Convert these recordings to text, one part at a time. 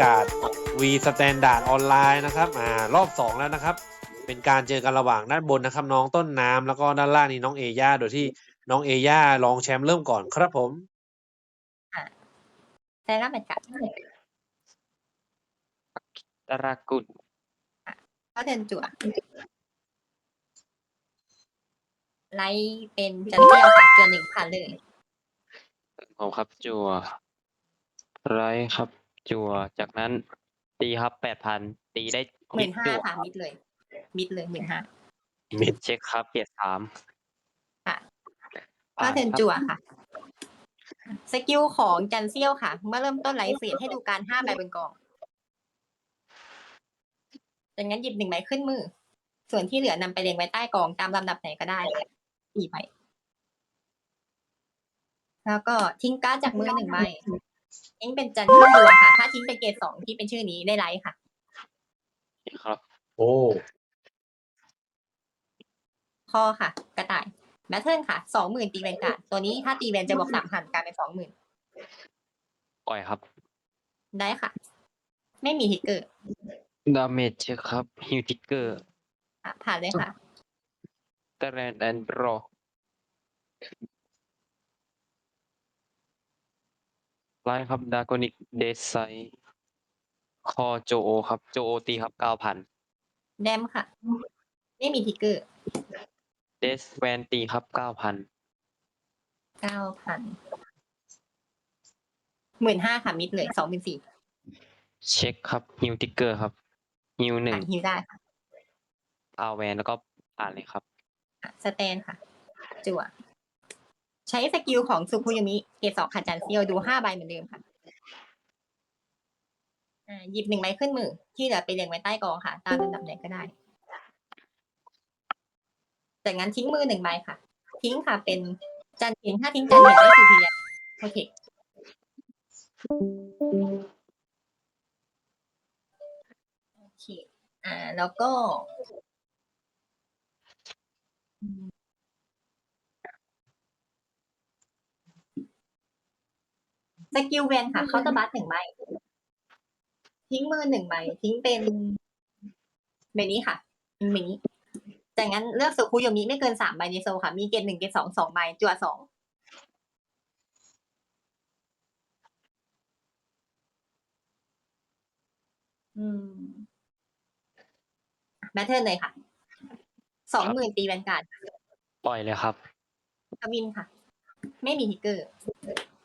การ์ด V Standard ออนไลน์นะครับอ่ารอบสองแล้วนะครับ เป็นการเจอกันระหว่างด้านบนนะครับน้องต้นน้ำแล้วก็ด้านล่างนี่น้องเอย่าโดยที่น้องเอย่ารองแชมป์เริ่มก่อนครับผมแต่ละเป็นกัดตรากุลก็เดินจั่วไลท์เป็นจันเจียวค่ะจั่วหนึ่งผ่านเลยผมครับจัวไรครับ จัวจากนั้น ตีครับแปดพันตีได้หมื่นห้าจั่วค่ะมิดเลย มิดเลยหมื่นห้ามิดเช็คครับเกียรสามค่ะก็ผ่านเทิร์นครับจั่วค่ะ สกิลของจันเซียวค่ะ เมื่อเริ่มต้นไลฟ์เสียให้ดูการห้าใบบนกองจากนั้นหยิบหนึ่งใบขึ้นมือ ส่วนที่เหลือนำไปเรียงไว้ใต้กองตามลำดับไหนก็ได้ค่ะสี่ใบแล้วก็ทิ้งการ์ดจากมือหนึ่งใบ ทิ้งเป็นจันทร์ดวงค่ะ ถ้าทิ้งเป็นเกรดสองที่เป็นชื่อนี้ได้ไลฟ์ค่ะ ครับ โอ้ข้อค่ะ กระต่ายแบทเทิลค่ะสองหมื่นตีแวนการ์ดตัวนี้ถ้าตีแวนจะบวกสามพันกลายเป็นสองหมื่นปล่อยครับ ได้ค่ะ ไม่มีฮิกเกอร์ดาเมจเช็คครับฮิวติกเกอร์อะผ่านเลยค่ะตแรนแอนด์รอ ไลน์ครับดากอนิกเดซไซคอโจโอ ครับ โจโอตีครับเก้าพันแดมค่ะ ไม่มีทิกเกอร์เดสแวนตีครับเก้าพันเก้าพันหมื่นห้าค่ะ มิดเลยสองหมื่นสี่เช็คครับฮิวติกเกอร์ครับฮิวหนึ่งอะฮิวได้ค่ะเอาแวนแล้วก็อ่านเลยครับอะสแตนค่ะ จั่ว ใช้สกิลของสุคุยมิเกรดสองค่ะจันเซียวดูห้าใบเหมือนเดิมค่ะหยิบหนึ่งใบขึ้นมือ ที่เหลือไปเรียงไว้ใต้กองค่ะ ตามลำดับไหนก็ได้ จากนั้นทิ้งมือหนึ่งใบค่ะ ทิ้งค่ะเป็นจันเห็นถ้าทิ้งจันเห็นได้สูพีเรียโอเคโอเค อ่า แล้วก็อืม สกิลแวนค่ะเขาน์เตอร์บัสหนึ่งใบทิ้งมือหนึ่งใบทิ้งเป็นใบนี้ค่ะใบนี้จากนั้นเลือกสุคุโยมิไม่เกินสามใบในโซลค่ะ มีเกรดหนึ่งเกรดสองสองใบจั่วสองอืมแบทเทิลเลยค่ะสองหมื่นตีแวนการ์ดปล่อยเลยครับทวินค่ะ ไม่มีทิกเกอร์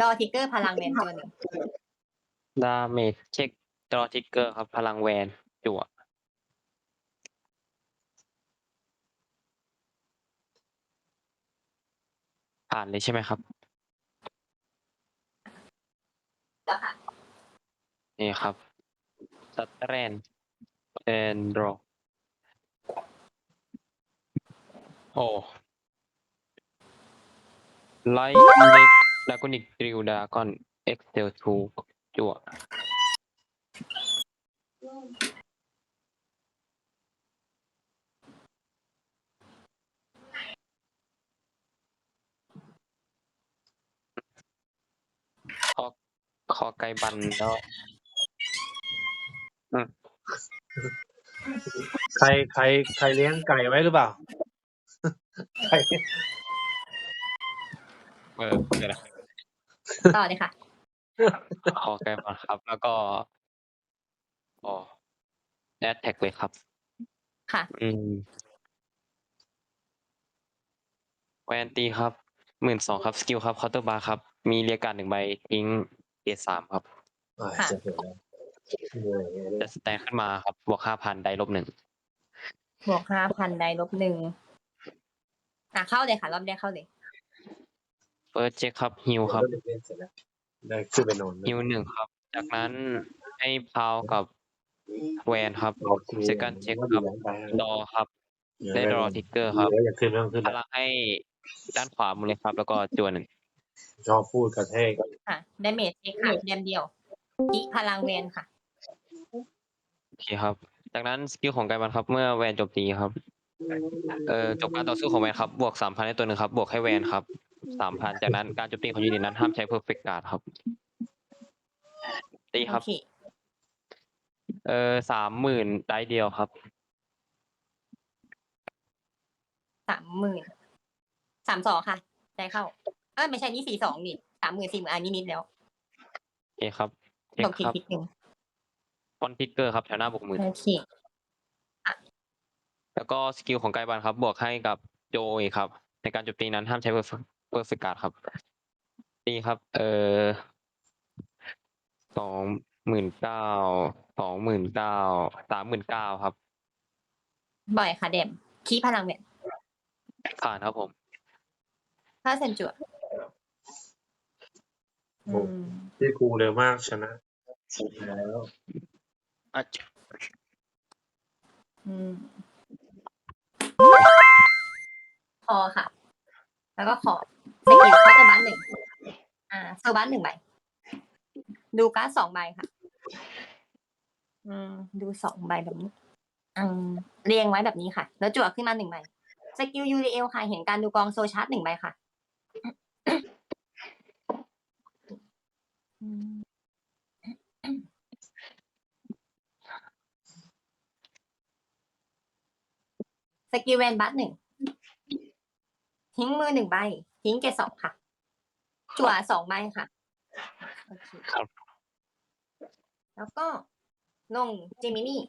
ดอทิกเกอร์พลังแวนตัวหนึ่งดาเมจเช็คดรอทิกเกอร์ครับ พลังแวนจั่วผ่านเลยใช่ไหมครับ แล้วค่ะนี่ครับสแตรนแอนดรอโอ้ไลท์เล็ก ดากอนิกดริวดากอนเอ็กเซลทูจั่วคอคอไกบันแล้วใครใครใครเลี้ยงไก่ไว้หรือเปล่า ใคร เออเดี๋ยวนะ ต่อเลยค่ะคอไกบันครับ แล้วก็อ๋อแอดแท็กเลยครับ ค่ะ อืมแวนตีครับหมื่นสองครับสกิลครับเคาน์เตอร์บาร์ครับ มีเรียกการดหนึ่งใบทิ้งเกียร์สามครับ อ่าค่ะ จะเห็นแล้วเหนื่อยเลยจะสแตนขึ้นมาครับบวกห้าพันได้ลบหนึ่งบวกห้าพันได้ลบหนึ่งอะเข้าเลยค่ะ รอบแรกเข้าเลย เฟิร์สเช็คครับฮิวครับเล่นเสร็จแล้วได้ขึ้นไปนอนฮิวหนึ่งครับ จากนั้นให้พาวกับแวนครับเซคันเช็คครับดอครับได้ดอทิกเกอร์ครับพลังให้ด้านขวามือเลยครับ แล้วก็จวนหนึ่งชอบพูดกระแทกค่ะดาเมจเช็คค่ะแดมเดียวอีพลังแวนค่ะโอเคครับ จากนั้นสกิลของไกบันครับเมื่อแวนจมตีครับเอ่อจบการต่อสู้ของแวนครับ บวกสามพันให้ตัวหนึ่งครับ บวกให้แวนครับ สามพันจากนั้นการโจมตีของยูนิตนั้นห้ามใช้เพอร์เฟกต์การ์ดครับ ตีคโอรับเคเออสามหมื่นได้เดียวครับ สามหมื่นสามสองค่ะใจเข้า เออไม่ใช่นี่สี่สองนี่สามหมื่นสี่หมื่นอันนี้นิดแล้วโอเคครับเช็ตคกทีครับคิดหนึ่งฟอนทิกเกอร์ครับแถวหน้าบวกหมื่นโอเคแล้วก็สกิลของไกบันครับ บวกให้กับโจอีกครับ ในการโจมตีนั้นห้ามใช้เปอร์เปอร์ฟิกการ์ดครับตีครับ เออสองหมื่นเก้าสองหมื่นเก้าสามหมื่นเก้าครับ บ่อยค่ะเดมคีพลังเวนผ่านครับผมถ้าเซนจั่วโอ้อืมที่กูเร็วมากชนะแล้วอะอืมคอค่ะ แล้วก็ขอ สกิลคาร์ตบัสหนึ่งอ่าโซบัสหนึ่งใบดูการ์ดสองใบค่ะ อืม ดูสองใบแบบนี้อืมเรียงไว้แบบนี้ค่ะ แล้วจั่วขึ้นมาหนึ่งใบสกิลยูเอลค่ะ เห็นการดูกองโซชาร์ตหนึ่งใบค่ะสกิลแวนบัสหนึ่งทิ้งมือหนึ่งใบ ทิ้งเกตสองค่ะ จั่วสองใบค่ะโอเคครับ แล้วก็ลงเจมินี่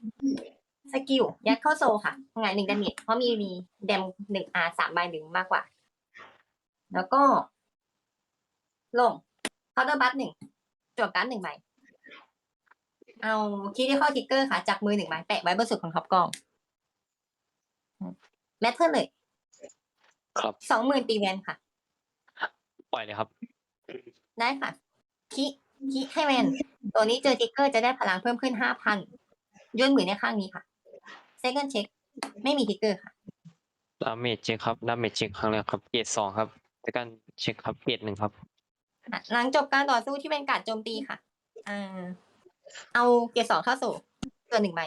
สกิลยัดเข้าโซค่ะไงหนึ่งดาเมจเพราะมีมีแดมหนึ่งอาสามใบหรือมากกว่า แล้วก็ ลงเคาน์เตอร์บัตหนึ่งจวบการ์ดหนึ่งใบ เอาคีย์ที่เข้าทิกเกอร์ค่ะ จากมือหนึ่งใบแปะไว้บนสุดของท็อปกองแมทเทอร์เลย ครับ สองหมื่นตีแวนค่ะป ล่อยเลยครับ ได้ค่ะ คิคิให้แวนตัวนี้เจอทิกเกอร์จะได้พลังเพิ่มขึ้นห้าพันย่นมือในข้างนี้ค่ะ second check ไม่มีทิกเกอร์ค่ะดาเมจเช็คครับดาเมจเช็คครั้งแรกครับเกรดสองครับแต่การเช็คครับเกรดหนึ่งครับ อะหลังจบการต่อสู้ที่เป็นการโจมตีค่ะอ่าเอาเกียร์สองเข้าสู่ตัวหนึ่งใบ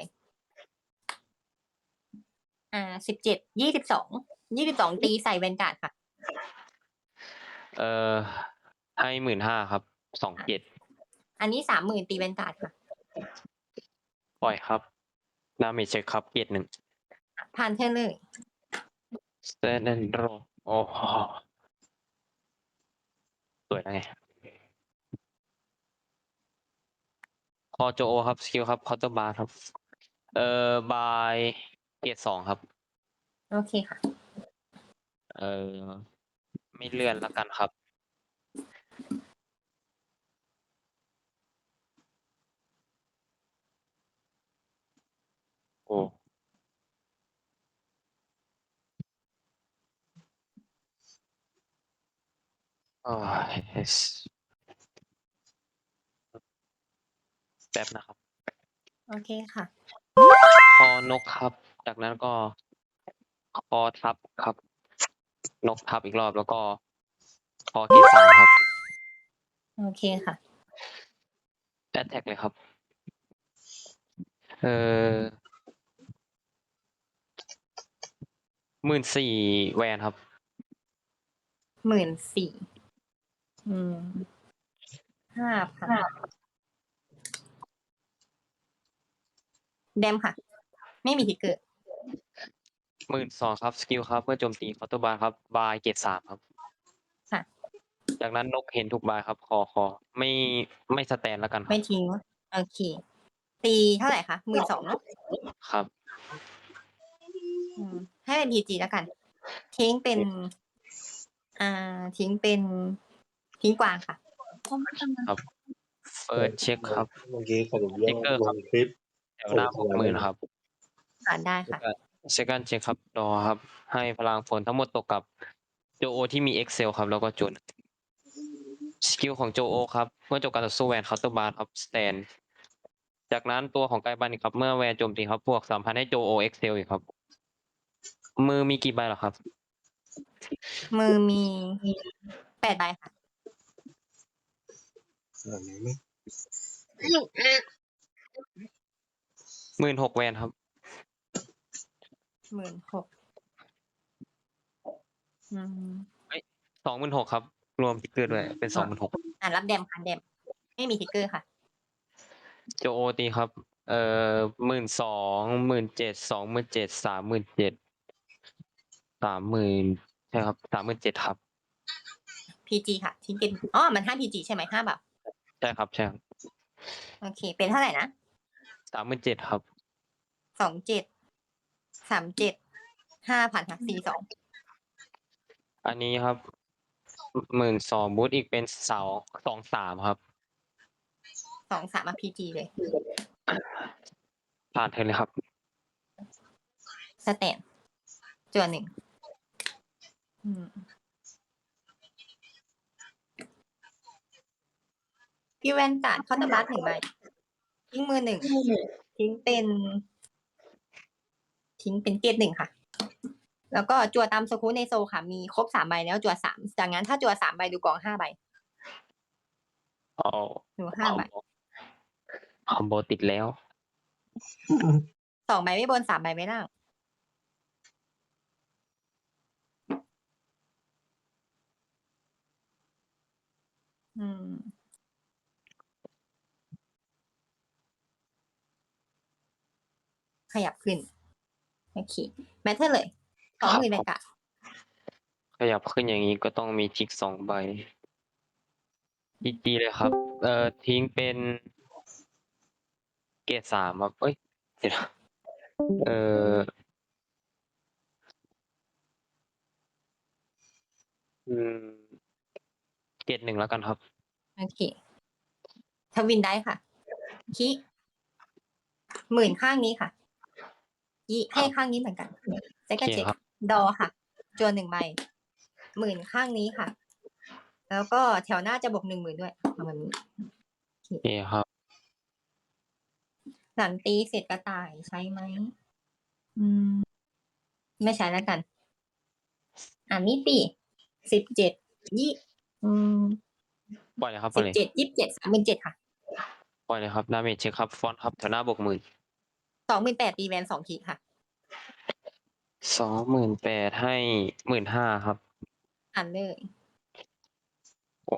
อ่าสิบเจ็ดยี่สิบสองยี่สิบสองตีใส่แวนการ์ดค่ะ เอ่อให้หมื่นห้าครับสองเกรดอันนี้สามหมื่นตีแวนการ์ดค่ะ ปล่อยครับดาเมจเช็คครับเกรดหนึ่งผ่านเธอเลยสเตนโรโอ้โหสวยนะไงคอโจโอครับสกิลครับคอร์เตอร์บาร์ครับ เอ่อบายเกรดสองครับ โอเคค่ะ เอ่อ ไม่เลื่อนแล้วกันครับ โอ้โอ้ยแป๊บนะครับ โอเคค่ะ คอนกครับ จากนั้นก็ คอทับครับ นกทับอีกรอบแล้วก็คอเกตสามครับโอเคค่ะแอตแทกเลยครับ เออหมื่นสี่แวนครับ หมื่นสี่อืมห้าพันแดมค่ะ ไม่มีทิกเกอร์ หมื่นสองครับสกิลครับเมื่อโจมตีคอร์ตบาร์ครับ บายเกตสามครับค่ะ จากนั้นนกเห็นทุกบายครับคอคอไม่ไม่สแตนแล้วกันครัไม่บทิ้งโอเค ตีเท่าไหร่คะหมื่นสองเนาะครับ อืมให้เป็นพีจีแล้วกัน ทิ้งเป็น อ่า ทิ้งเป็น ทิ้งกวางค่ะเปิดเช็คครับ เมื่อกี้ขนมเยติ๊กเกอร์ลครับงคลิป แถวหน้าหกหมื่นครับผ่านได้ค่ะ เซคันเช็คครับดอครับ ให้พลังฝนทั้งหมดตกกับโจโอที่มี Excel ครับ แล้วก็จุดสกิลของโจโอครับ เมื่อจบการต่อสู้แวนเคาน์เตอร์บาร์ครับสแตนจากนั้นตัวของไกบันอีกครับ เมื่อแวนโจมตีครับบวกสามพันให้โจโอ Excel อีกครับ มือมีกี่ใบเหรอครับ มือมีแปดใบค่ะอ่านไหมหมื่นหกแวนครับ หมื่นหกอืมสองหมื่นหกครับ รวมติ๊กเกอร์ด้วยเป็นอะสองหมื่นหกอ่ารับแดมค่ะแดม ไม่มีทิกเกอร์ค่ะ โจโอตีครับ เอ่อหมื่นสองหมื่นเจ็ดสองหมื่นเจ็ดสามหมื่นเจ็ดสามหมื่นใช่ครับสามหมื่นเจ็ดครับพีจีค่ะ ทิ้งเป็นอ๋อ มันห้าพีจีใช่ไหมห้าแบบใช่ครับใช่ครับโอเค เป็นเท่าไหร่นะสามหมื่นเจ็ดครับ สองเจ็ด สามเจ็ดห้าพันค่ะสี่สองอันนี้ครับหมื่นสองบูทอีกเป็นเสาสองสามครับ สองสามพีจีเลยผ่านเทิร์นเลยครับสแตนจวนหนึ่งอืมพี่แวนการ์ดคอร์ตบัสหนึ่งใบทิ้งมือหนึ่งทิ้งเป็น ทิ้งเป็นเกตหนึ่งค่ะ แล้วก็จัวตามสกูในโซค่ะ มีครบสามใบแล้วจัวสามจากนั้นถ้าจัวสามใบดูกองห้าใบเอาดูห้าคอมใบโบคอมโบติดแล้วสองใบไม่บนสามใบไม่ล่างอืมขยับขึ้น โอเคแมทเทอร์เลยสองหมื่นคเลรับยกะขยับขึ้นอย่างนี้ก็ต้องมีจิกสองใบจีจีเลยครับ เอ่อทิ้งเป็นเกรดสามครับเอ้ยเดี๋ยวนะเอ่ออืมเกรดหนึ่งแล้วกันครับ โอเคทวินได้ค่ะคิหมื่นข้างนี้ค่ะ ยี่ให้ข้างนี้เหมือนกันเซ็กโอเคเช็คครับดอค่ะจวนหนึ่งใบหมื่นข้างนี้ค่ะ แล้วก็แถวหน้าจะบวกหนึ่งหมื่นด้วยประมาณนี้โอเคครับหลังตีเสร็จกระต่ายใช้ไหมอืม ไม่ใช้แล้วกัน อ่ามิติสิบเจ็ดยี่อืมปล่อยเลยครับปล่สิอยบเลยเจ็ดยี่สิบเจ็ดสามหมื่นเจ็ดค่ะ ปล่อยเลยครับดาเมจเช็คครับ ฟอนต์ครับแถวหน้าบวกหมื่น สองหมื่นแปดตีแวนสองขีดค่ะ สองหมื่นแปดให้หมื่นห้าครับอ่านเลยโอ้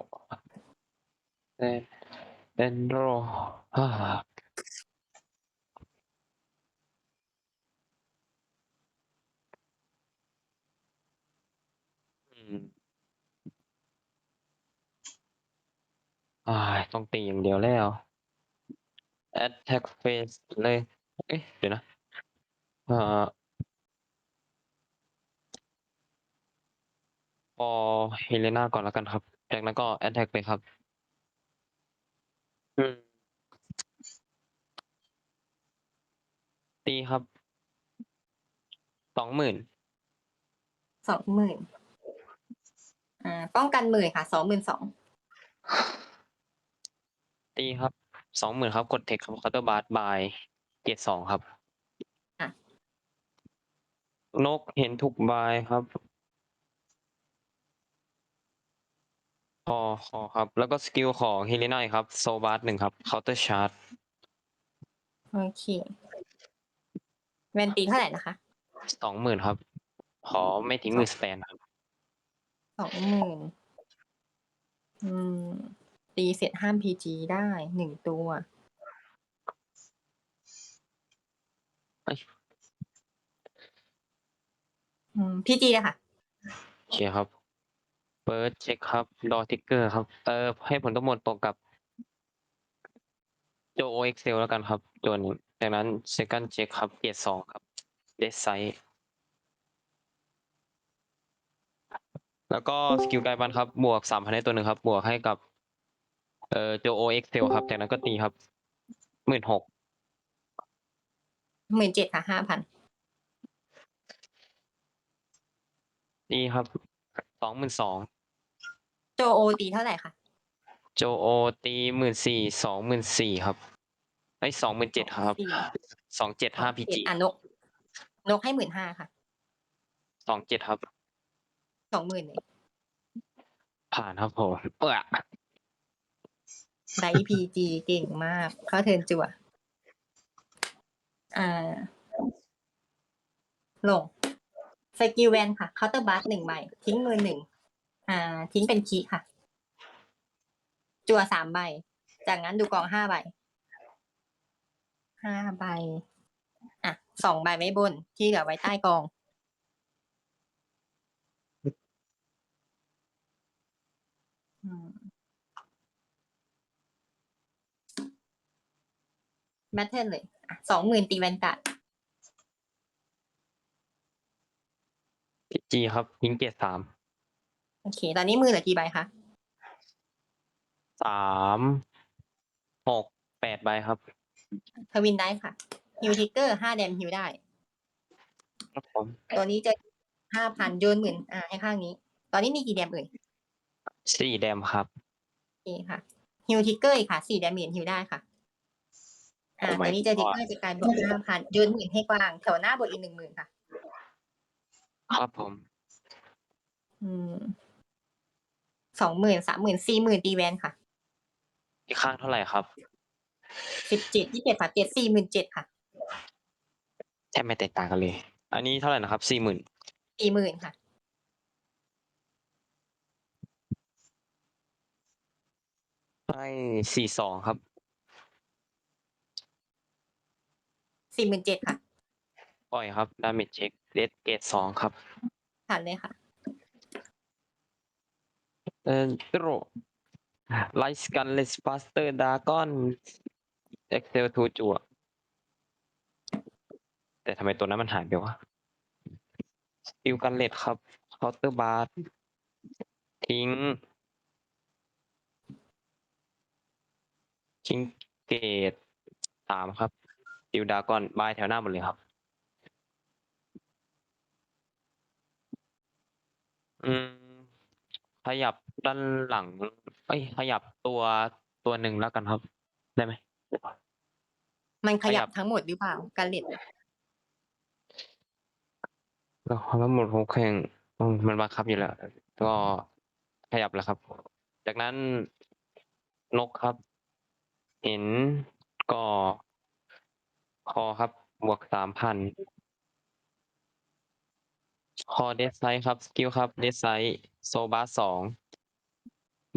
เล่นเล่นโรฮ่าอืมอ่ายต้องตีอย่างเดียวแล้ว attack phase เลย เอ๊ะ เดี๋ยวนะเอ่อพอเฮเลนาก่อนแล้วกันครับ จากนั้นก็ attack เลยครับ อืม ตีครับสองหมื่นสองหมื่นอ่า ป้องกันหมื่นค่ะ สองหมื่นสอง ตีครับสองหมื่นครับ กดเทคครับเคาน์เตอร์บาร์บาย เกตสองครับ อะ นกเห็นถูกบายครับคอคอครับ แล้วก็สกิลของฮิลินายครับ โซบาร์หนึ่งครับเคาน์เตอร์ชาร์จโอเคแวนตีเท่าไหร่นะคะสองหมื่นครับ ขอไม่ทิ้งมือสแตนครับ สองหมื่นอืม ตีเสร็จห้ามพีจีได้หนึ่งตัว อืมพี่จีค่ะ โอเคครับเปิดเช็คครับดอทิกเกอร์ครับ เออ ให้ผลทั้งหมดตกกับโจโอเอ็กเซลแล้วกันครับตัวหนึ่งจากนั้น second check ครับเกียร์สองครับเดสไซแล้วก็สกิลกายพันครับบวกสามพันให้ตัวหนึ่งครับบวกให้กับ เอ่อโจโอเอ็กเซลครับ จากนั้นก็ตีครับหมื่นหก หมื่นเจ็ดค่ะห้าพันตีครับสองหมื่นสองโจโอตีเท่าไหร่คะโจโอตีหมื่นสี่สองหมื่นสี่ครับไอ้สองหมื่นเจ็ดครับสี่สองเจ็ดห้าพีเจ็ดจีอะนก นกให้หมื่นห้าค่ะสองเจ็ดครับ สองหมื่นเลยผ่านครับผมเออไดพีจีเก่งมาก เข้าเทิร์นจั่ว อ่า ลง สกิลแวนค่ะ เคาน์เตอร์บัสหนึ่งใบ ทิ้งมือหนึ่ง อ่า ทิ้งเป็นคีค่ะ จั่วสามใบ จากนั้นดูกองห้าใบ ห้าใบ อะ สองใบไว้บน ที่เหลือไว้ใต้กอง อืมแบทเทิลเลย สองหมื่นตีแวนการ์ดพีจีครับยิงเกตสามโอเค ตอนนี้มือเหลือกี่ใบคะสามหกแปดใบครับทวินได้ค่ะฮิวทิกเกอร์ห้าแดมฮิวได้ ครับผมตัวนี้จะห้าพันโยนหมื่นอ่าให้ข้างนี้ ตอนนี้มีกี่แดมเอ่ยสี่แดมครับ โอเคค่ะฮิวทิกเกอร์อีกค่ะสี่แดมเมจฮิวได้ค่ะ อ่า Oh my ตัวนี้จะ God ทิกเกอร์จะกลายบวกห้าพันโยนหมื่นให้กว้าง แถวหน้าบวกอีกหนึ่งหมื่นค่ะ ครับผม อืมสองหมื่นสามหมื่นสี่หมื่นตีแวนค่ะอีกข้างเท่าไหร่ครับสิบเจ็ดยี่สิบเจ็ดค่ะเจ็ดสี่หมื่นเจ็ดค่ะแทบไม่แตกต่างกันเลย อันนี้เท่าไหร่นะครับสี่หมื่นสี่หมื่นค่ะ ให้สี่สองครับ สี่หมื่นเจ็ดค่ะ ปล่อยครับดาเมจเช็คเดดเกตสองครับ ผ่านเลยค่ะ เอ่อโตรไลท์สกันเลสปาสเตอร์ดากอนเอ็กเซลทูจัวแต่ทำไมตัวนั้นมันหายไปวะสติลกันเลดครับเคาน์เตอร์บาร์ทิ้งทิ้งเกตสามครับส ติลดากอนบายแถวหน้าหมดเลยครับ อืม ขยับด้านหลัง เอ้ย ขยับตัวตัวหนึ่งแล้วกันครับ ได้ไหม มันขยัขยับบทั้งหมดหรือเปล่าการเล็ดก็ทั้งหมดของแข่งอืมมันบังคับอยู่แล้ว ก็ขยับแล้วครับ จากนั้นนกครับ เห็นก็ คอครับ บวกสามพัน คอเดสไซครับ สกิลครับ เดสไซโซบาสอง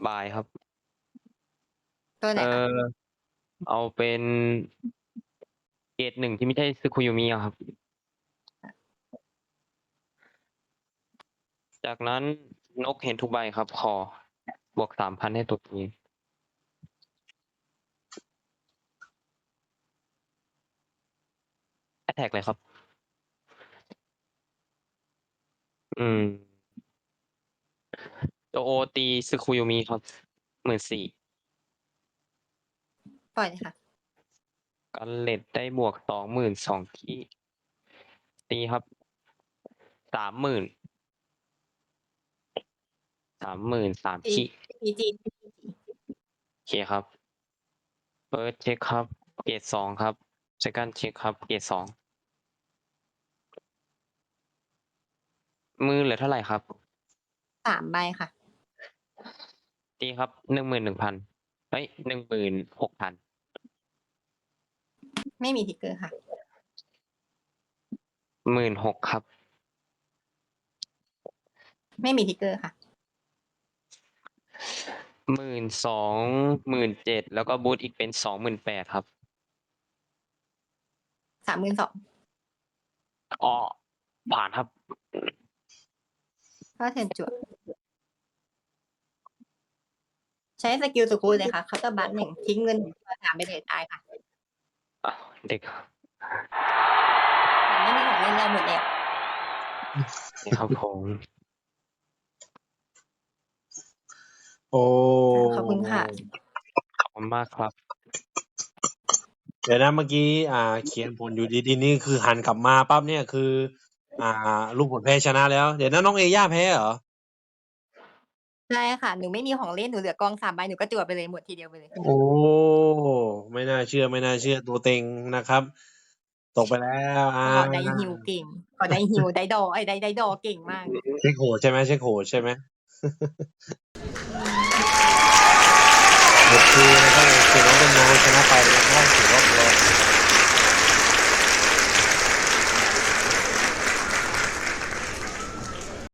บายครับ ตัวไหนเอคะอ เอาเป็นเกรดหนึ่งที่ไม่ใช่ซึคุยุมิอะครับ จากนั้นนกเห็นทุกใบครับ คอ บวกสามพันให้ตัวนี้แอต แทกเลยครับ อืม โจโอตีซึคุยุมิครับหมื่นสี่ปล่อยเลยค่ะ กันเล็ดได้บวกสองหมื่นสองที่ ตีครับสามหมื่นสามหมื่นสามตีที่ จีจีโอเคครับ เฟิร์สเช็คครับ เกรดสองครับ เซคันเช็คครับ เกรดสอง มือเหลือเท่าไหร่ครับ สามใบค่ะ ตีครับหนึ่งหมื่นหนึ่งพันเฮ้ยหนึ่งหมื่นหกพันไม่มีทิกเกอร์ค่ะ หมื่นหกครับ ไม่มีทิกเกอร์ค่ะ หมื่นสองหมื่นเจ็ดแล้วก็บูทอีกเป็นสองหมื่นแปดครับสามหมื่นสองอ๋อผ่านครับ ก็เทิร์นจั่วใช้สกิลสกูลเลยค่ะเคาน์เตอร์บัตหนึ่งทิ้งเงินตัวสามไปเลยตายค่ะอะเด็กแต่ไม่มีของเล่นเราหมดแล้วนี่ครับผมโอ้ขอบคุณค่ะ ขอบคุณมากครับ เดี๋ยวนะเมื่อกี้ อ่า เขียนผลอยู่ดีๆนี่คือหันกลับมาปั๊บเนี่ยคือ อ่าลูกผลแพ้ชนะแล้ว เดี๋ยวนะน้องเอย่าแพ้เหรอ ใช่ค่ะ หนูไม่มีของเล่น หนูเหลือกองสามใบ หนูก็จั่วไปเลยหมดทีเดียวไปเลย โอ้ ไม่น่าเชื่อไม่น่าเชื่อตัวเต็งนะครับ ตกไปแล้วอ่าขอได้ฮิวเก่ง ขอได้ฮิวได้ดอไอ้ยได้ได้ดอเก่งมาก เช็คโหดใช่ไหมเช็คโหดใช่ไหม โอเคนะครับโอเคน้องเป็นน้องชนะไปนะครับถือว่าเรา